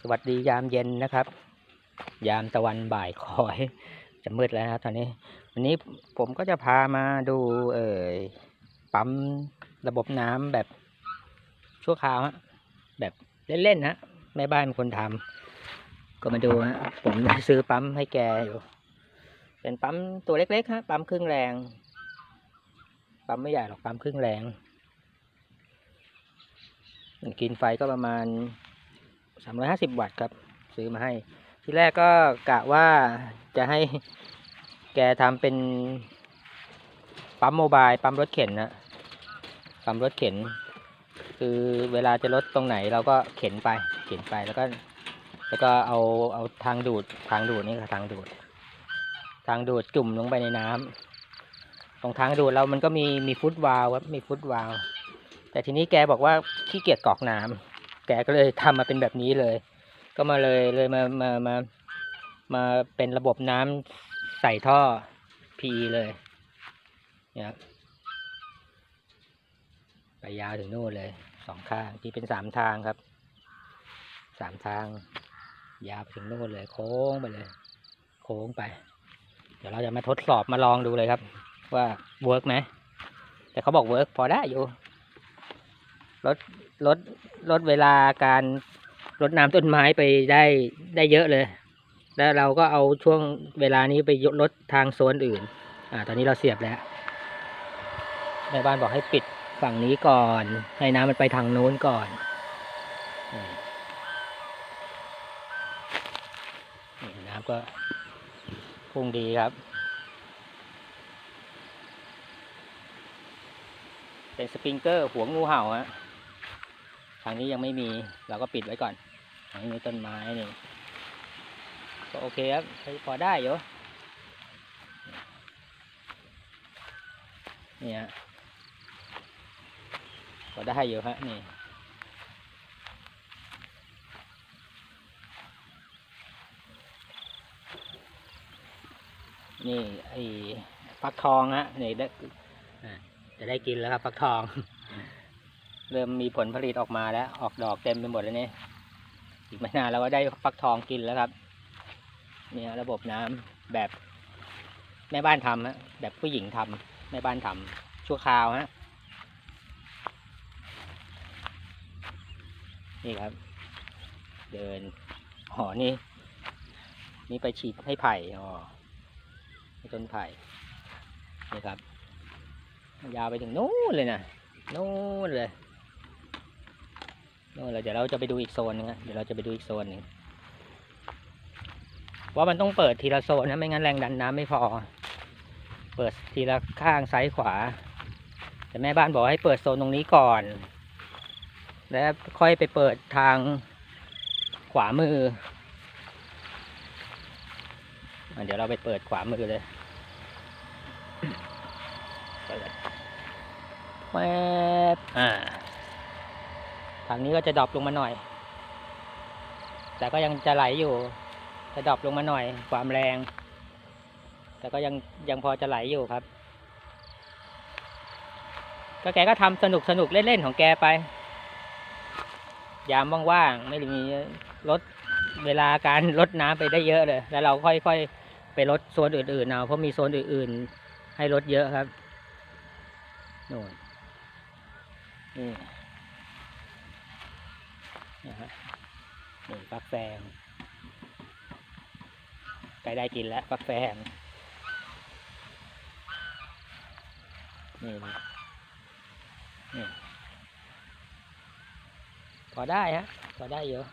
สวัสดียามเย็นนะครับ ยามตะวันบ่ายคอย จะมืดแล้วนะครับตอนนี้ วันนี้ผมก็จะพามาดูเอ่อปั๊มระบบน้ำแบบชั่วคราวฮะแบบเล่นๆฮะแม่บ้านเป็นคนทำก็มาดูฮะผมซื้อปั๊มให้แกอยู่เป็นปั๊มตัวเล็กๆฮะปั๊มครึ่งแรง ปั๊มไม่ใหญ่หรอกปั๊มครึ่งแรงกินไฟก็ประมาณ 350 วัตต์ครับ ซื้อมาให้ ที่แรกก็กะว่าจะให้แกทำเป็นปั๊มโมบายปั๊มรถเข็นนะปั๊มรถเข็น คือเวลาจะลดตรงไหนเราก็เข็นไป เข็นไปแล้วก็ แล้วก็เอาเอาทางดูดทางดูดนี่ค่ะทางดูด ทางดูดจุ่มลงไปในน้ำตรงทางดูดเรามันก็มีมีฟุตวาลครับมีฟุตวาลแต่ทีนี้แกบอกว่าขี้เกียจกรอกน้ำ แกก็เลยทำมาเป็นแบบนี้เลย ก็มาเลยเลยมามามามาเป็นระบบน้ำใส่ท่อ PE เลยเนี่ยครับไปยาวถึงนู่นเลยสองข้างที่เป็นสามทางครับสามทาง ยาวไปถึงนู่นเลย โค้งไปเลย โค้งไป เดี๋ยวเราจะมาทดสอบมาลองดูเลยครับ ว่าเวิร์กไหมแต่เขาบอกเวิร์กพอได้อยู่ลด ลดลดเวลาการรดน้ำต้นไม้ไปได้ได้เยอะเลย แล้วเราก็เอาช่วงเวลานี้ไปลดทางโซนอื่น อ่า ตอนนี้เราเสียบแล้วแม่บ้านบอกให้ปิดฝั่งนี้ก่อน ให้น้ำมันไปทางนู้นก่อนนี่น้ำก็พุ่งดีครับ เป็นสปริงเกอร์หัวงูเห่าฮะ ทางนี้ยังไม่มีเราก็ปิดไว้ก่อนทางนี้ต้นไม้นี่ก็โอเคครับพอได้อยู่นี่ฮะพอได้อยู่ฮะนี่นี่ไอ้ฟักทองฮะนี่ได้จะได้กินแล้วครับฟักทอง เริ่มมีผลผลิตออกมาแล้ว ออกดอกเต็มไปหมดแล้วนี่อีกไม่นานเราก็ได้ฟักทองกินแล้วครับ เนี่ยระบบน้ำแบบแม่บ้านทำฮะแบบผู้หญิงทำแม่บ้านทำชั่วคราวฮะนี่ครับ เดินอ๋อนี่ นี่ไปฉีดให้ไผ่อ๋อให้ต้นไผ่นี่ครับ ยาวไปถึงนู้นเลยนะนู้นเลย นู้นเลยเดี๋ยวเราจะไปดูอีกโซนนึงฮะเดี๋ยวเราจะไปดูอีกโซนหนึ่งว่ามันต้องเปิดทีละโซนนะไม่งั้นแรงดันน้ำไม่พอ เปิดทีละข้างซ้ายขวา แต่แม่บ้านบอกให้เปิดโซนตรงนี้ก่อน แล้วค่อยไปเปิดทางขวามือเดี๋ยวเราไปเปิดขวามือเลยเปิดแวบอ่า ทางนี้ก็จะดรอปลงมาหน่อย แต่ก็ยังจะไหลอยู่ จะดรอปลงมาหน่อย ความแรง แต่ก็ยังยังพอจะไหลอยู่ครับ ก็แกก็ทำสนุกสนุกเล่นๆของแกไป ยามว่างๆไม่ได้มีลดเวลาการลดน้ำไปได้เยอะเลย แล้วเราค่อยๆไปลดโซนอื่นๆเอาเพราะมีโซนอื่นๆให้ลดเยอะครับนู่นนี่ นะฮะนี่ฟักแฟงใกล้ได้กินแล้วฟักแฟงนี่นะนี่พอได้ฮะพอได้เยอะ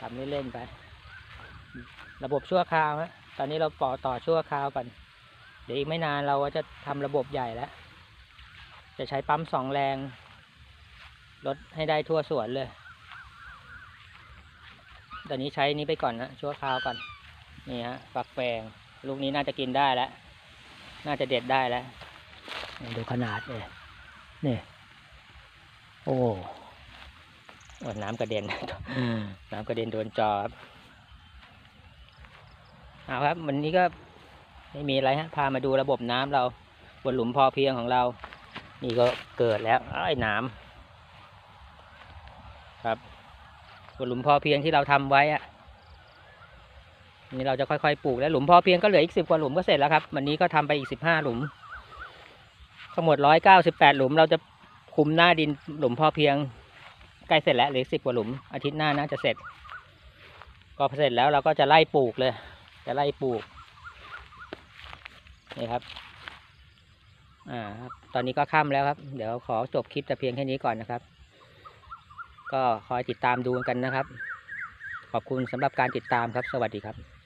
ทำเล่นๆไป ระบบชั่วคราวฮะตอนนี้เราปอต่อชั่วคราวกันเดี๋ยวอีกไม่นานเราก็จะทำระบบใหญ่แล้ว จะใช้ปั๊มสองแรง ลดให้ได้ทั่วสวนเลยตอนนี้ใช้นี้ไปก่อนนะชั่วคราวก่อน นี่ฮะฝักแฟงลูกนี้น่าจะกินได้แล้ว น่าจะเด็ดได้แล้วนี่ดูขนาดเลยนี่ โอ้โอ้น้ำกระเด็นน้ำกระเด็นโดนจอครับเอาครับ วันนี้ก็ไม่มีอะไรฮะ พามาดูระบบน้ำเราบนหลุมพอเพียงของเรา นี่ก็เกิดแล้วไอ้น้ำ ครับส่วนหลุมพอเพียงที่เราทำไว้อะนี่เราจะค่อยๆปลูกแล้วหลุมพอเพียงก็เหลืออีกสิบกว่าหลุมก็เสร็จแล้วครับวันนี้ก็ทำไปอีกสิบห้าหลุม ทั้งหมดร้อยเก้าสิบแปดหลุม เราจะคุมหน้าดินหลุมพอเพียงใกล้เสร็จแล้วเหลือสิบกว่าหลุม อาทิตย์หน้าน่าจะเสร็จ ก็เสร็จแล้วเราก็จะไล่ปลูกเลย จะไล่ปลูกนี่ครับอ่าครับตอนนี้ก็ค่ำแล้วครับ เดี๋ยวขอจบคลิปแต่เพียงแค่นี้ก่อนนะครับ ก็คอยติดตามดูกันนะครับ ขอบคุณสำหรับการติดตามครับ สวัสดีครับ